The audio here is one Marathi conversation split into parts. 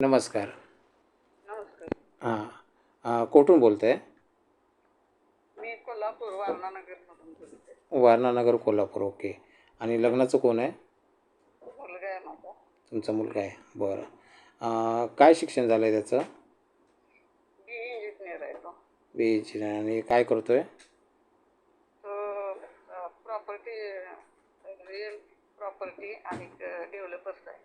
नमस्कार. नमस्कार. हां हां कुठून बोलत आहे मी कोल्हापूर वारणानगरमधून बोलते. वारणानगर कोल्हापूर ओके. आणि लग्नाचं कोण आहे? मुलगा आहे माझा. तुमचा मुलगा आहे. बरं. अं, काय शिक्षण झालं आहे त्याचं? बी इंजिनियर आहे तो. B engineer. आणि काय करतो आहे तो प्रॉपर्टी रिअल प्रॉपर्टी आणि डेव्हलपर्स आहे.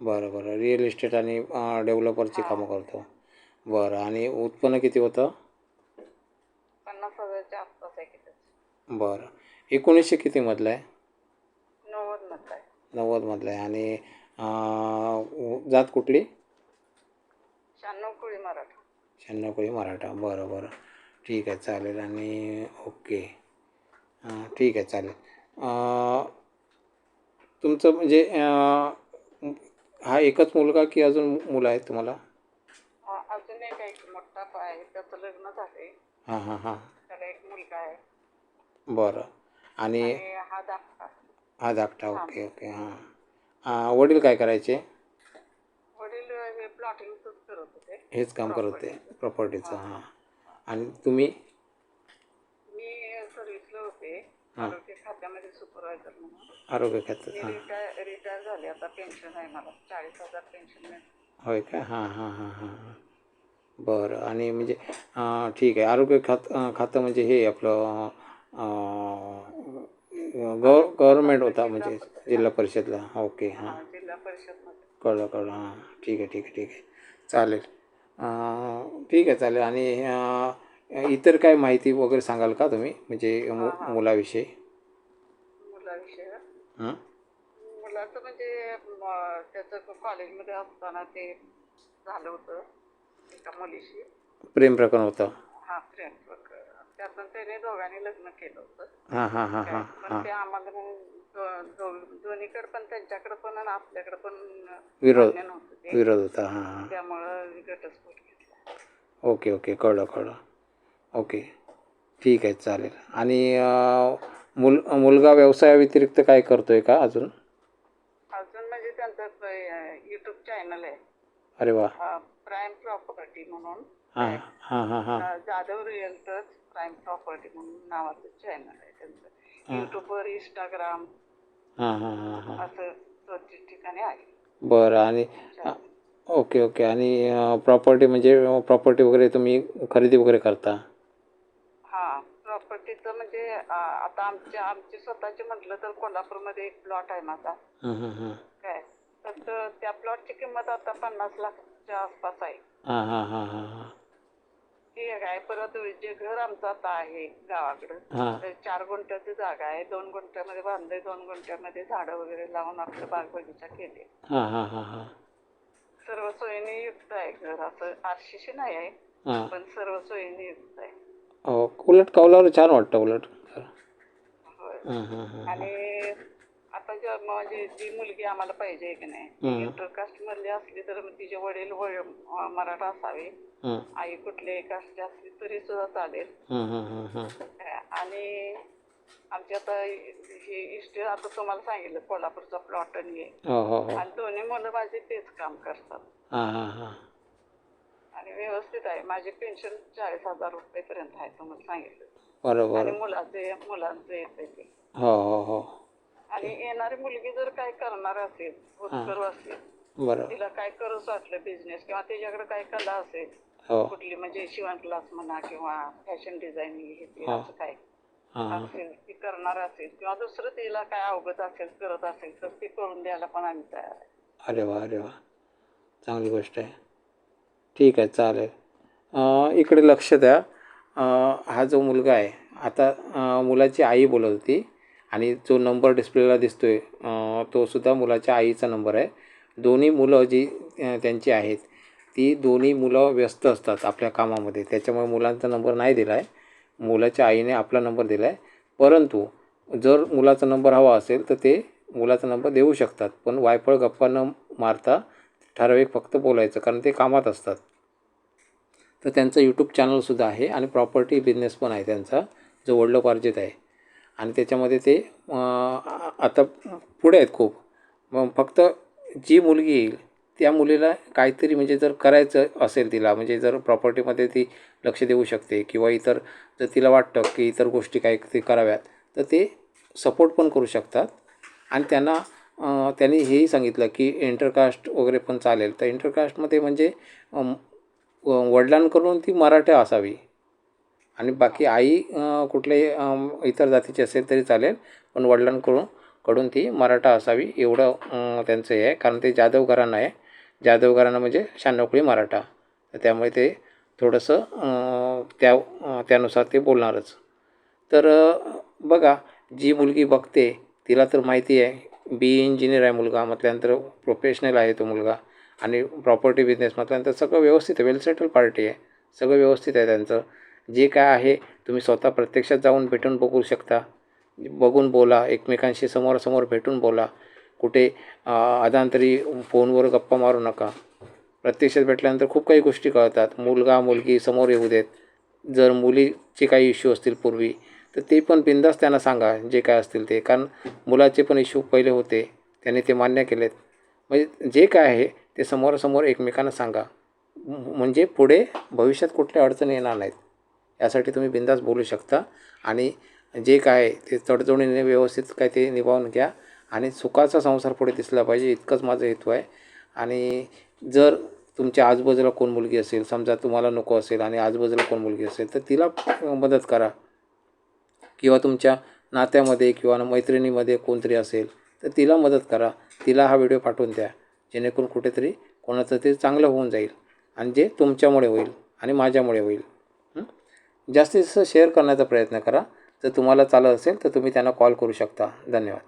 बरं बरं. रिअल इस्टेट आणि डेव्हलपरची कामं करतो. बरं आणि उत्पन्न किती होतं? पन्नास हजारच्या आसपास आहे की त्याचं बरं. एकोणीसशे कितीमधलं आहे? नव्वद मत आहे. नव्वदमधलं आहे. आणि अं, जात कुठली? शहाण्णव कुळी मराठा. शहाण्णव कोळी मराठा. बरं बरं. ठीक आहे चालेल. आणि ओके. हां ठीक आहे चालेल. अं, तुमचं म्हणजे अं, हा एकच मुलगा की अजून मुलं आहेत तुम्हाला? हा, अजून एक आहे की मोठा पा आहे. त्याचं लग्न झालंय. हां हां हां. त्याला एक मुलगा आहे. बरं. आणि आणि हा धाकटा. हा धाकटा ओके ओके हां. हां वडील काय करायचे? वडील हे प्लॉटिंगच करत होते. हेच काम करत होते प्रॉपर्टीचं हां. आणि तुम्ही? मी सर्व्हिसला होते. आरोग्य खात्यामध्ये सुपरवायझर म्हणून. आरोग्य खात्यात मी हां. रिटायर रिटायर झाले आता पेन्शन आहे मला. चाळीस हजार पेन्शन मिळते होय का? हां हां हां हां हां. बरं आणि म्हणजे अं, ठीक आहे. आरोग्य खात अं, खातं म्हणजे हे आपलं गव गव्हर्मेंट होता म्हणजे जिल्हा परिषदला. ओके हां. हा, जिल्हा परिषदमध्ये. कळलं कळलं. हां ठीक आहे ठीक आहे ठीक आहे. चालेल. अं, ठीक आहे चालेल. आणि अं, इतर काय माहिती वगैरे सांगाल का तुम्ही? म्हणजे मु मुलाविषयी? हं? मुलाचं म्हणजे म, त्याचं कॉलेजमध्ये असताना ते झालं होतं एका मुलीशी. प्रेम प्रकरण होतं. हा फ्रेंड त्यातून त्याने दोघांनी लग्न केलं होतं. हां हां हां हां पण ते आम्हाला मग दोन्हीकडे पण त्यांच्याकडे पण आणि आपल्याकडे पण विरोध मान्य नव्हतं ते. विरोध होता हां हां. त्यामुळं घटस्फोट घेतला. ओके ओके कळलं कळलं. ओके. ठीक आहे चालेल. आणि अं, मुल मुलगा व्यवसायाव्यतिरिक्त काय करतो आहे का अजून? अजून म्हणजे त्यांचं युट्यूब चॅनल आहे. अरे वा. प्राईम प्रॉपर्टी म्हणून. हां हां हां हां. अं, जाधव रिअल्टर्स प्राईम प्रॉपर्टी म्हणून नावाचं चॅनल आहे त्यांचं. युट्यूबवर इंस्टाग्राम हां हां हां हां. असं तीन ठिकाणी आहे. बरं आणि अं, ओके ओके. आणि प्रॉपर्टी म्हणजे प्रॉपर्टी वगैरे तुम्ही खरेदी वगैरे करता? प्रॉपर्टीचं म्हणजे आता आमच्या आमची स्वतःची म्हटलं तर कोल्हापूरमध्ये एक प्लॉट आहे माझा. काय? तर त्या प्लॉटची किंमत आता पन्नास लाखच्या आसपास आहे. हां हां हां हां हां. एक आहे परत जे घर आमचं आता आहे गावाकडं. हां. चार गुंठ्याची जागा आहे. दोन गुंठ्यामध्ये बांधले दोन गुंठ्यामध्ये झाडं वगैरे लावून आपलं बाग बगीचा केले सर्व सोयीने युक्त आहे घर. असं आरशीशी नाही आहे पण सर्व सोयीने युक्त आहे. हो उलट कौलावर छान वाटतं उलट. हं, हं, हं. आणि आता जे म्हणजे जी मुलगी आम्हाला पाहिजे की नाही इंटरकास्ट मधली असली तर मग तिचे वडील वय- मराठा असावे. हं, आई कुठल्याही कास्टची असली तरी सुद्धा चालेल. हं, हं, हं, हं. आणि आमची आता हे इष्ट आता तुम्हाला सांगितलं कोल्हापूरचा प्लॉट आणि हे. हो हो हो. आणि दोन्ही मुलं माझे तेच काम करतात. हां हां हां. आणि व्यवस्थित आहे. माझे पेन्शन चाळीस हजार रुपयेपर्यंत आहे तुम्हाला सांगितलं. बरोबर. आणि मुलाचे मुलांचं येते ते. हो हो हो. आणि येणारी मुलगी जर काय करणार असेल होतकरू असेल बरं तिला काय करूच वाटलं बिझनेस किंवा तिच्याकडे काय कला असेल हो. कुठली म्हणजे शिवण क्लास म्हणा किंवा फॅशन डिझायनिंग हे ते. असं काय हां. असेल ती करणार असेल किंवा दुसरं तिला काय अवगत असेल करत असेल तर ती करून द्यायला पण आम्ही तयार आहे. अरे वा अरे वा. चांगली गोष्ट आहे. ठीक आहे चालेल. इकडे लक्ष द्या. हा जो मुलगा आहे आता मुलाची आई बोलत होती आणि जो नंबर डिस्प्लेला दिसतो आहे तो सुद्धा मुलाच्या आईचा नंबर आहे. दोन्ही मुलं जी त्यांची आहेत ती दोन्ही मुलं व्यस्त असतात आपल्या कामामध्ये. त्याच्यामुळे मुलांचा नंबर नाही दिला आहे मुलाच्या आईने आपला नंबर दिला आहे परंतु जर मुलाचा नंबर हवा असेल तर ते मुलाचा नंबर देऊ शकतात. पण वायफळ गप्पा न मारता ठराविक फक्त बोलायचं कारण ते कामात असतात. तर त्यांचं यूट्यूब चॅनलसुद्धा आहे आणि प्रॉपर्टी बिझनेस पण आहे त्यांचा जो वडलोपार्जित आहे. आणि त्याच्यामध्ये ते आता पुढे आहेत खूप. मग फक्त जी मुलगी येईल त्या मुलीला काहीतरी म्हणजे जर करायचं असेल तिला म्हणजे जर प्रॉपर्टीमध्ये ती लक्ष देऊ शकते किंवा इतर जर तिला वाटतं की इतर गोष्टी काही ते कराव्यात तर ते सपोर्ट पण करू शकतात. आणि त्यांना त्यांनी हेही सांगितलं की इंटरकास्ट वगैरे पण चालेल. तर इंटरकास्टमध्ये म्हणजे व- वडिलांकडून ती मराठा असावी. आणि बाकी आई कुठल्याही इतर जातीची असेल तरी चालेल पण वडिलांकडून कडून ती मराठा असावी एवढं त्यांचं हे आहे. कारण ते जाधव घराणं आहे. जाधव घराणं म्हणजे शहाण्णवकुळी मराठा. तर त्यामुळे ते थोडंसं त्या त्यानुसार ते बोलणारच. तर बघा जी मुलगी बघते तिला तर माहिती आहे बी इंजिनियर आहे मुलगा म्हटल्यानंतर प्रोफेशनल आहे तो मुलगा आणि प्रॉपर्टी बिझनेस म्हटल्यानंतर सगळं व्यवस्थित आहे वेल सेटल पार्टी आहे. सगळं व्यवस्थित आहे त्यांचं. जे काय आहे तुम्ही स्वतः प्रत्यक्षात जाऊन भेटून बघू शकता. बघून बोला एकमेकांशी समोरासमोर भेटून बोला. कुठे अदांतरी फोनवर गप्पा मारू नका. प्रत्यक्षात भेटल्यानंतर खूप काही गोष्टी कळतात. मुलगा मुलगी समोर येऊ देत. जर मुलीचे काही इश्यू असतील पूर्वी तर ते पण बिंदास त्यांना सांगा जे काय असतील ते. कारण मुलाचे पण इश्यू पहिले होते. त्यांनी ते मान्य केलेत. म्हणजे जे काय आहे ते समोरासमोर एकमेकांना सांगा. म्हणजे पुढे भविष्यात कुठल्या अडचणी येणार नाहीत. यासाठी तुम्ही बिंदास बोलू शकता. आणि जे काय आहे ते तडजोडीने व्यवस्थित काय ते निभावून घ्या. आणि सुखाचा संसार पुढे दिसला पाहिजे. इतकंच माझं हेतू आहे. आणि जर तुमच्या आजूबाजूला कोण मुलगी असेल समजा तुम्हाला नको असेल आणि आजूबाजूला कोण मुलगी असेल तर तिला मदत करा. किंवा तुमच्या नात्यामध्ये किंवा मैत्रिणीमध्ये कोणतरी असेल तर तिला मदत करा. तिला हा व्हिडिओ पाठवून द्या जेणेकरून कुठेतरी कोणाचं ते चांगलं होऊन जाईल आणि जे तुमच्यामुळे होईल आणि माझ्यामुळे होईल. जास्तीत जास्त शेअर करण्याचा प्रयत्न करा. जर तुम्हाला चालत असेल तर तुम्ही त्यांना कॉल करू शकता. धन्यवाद.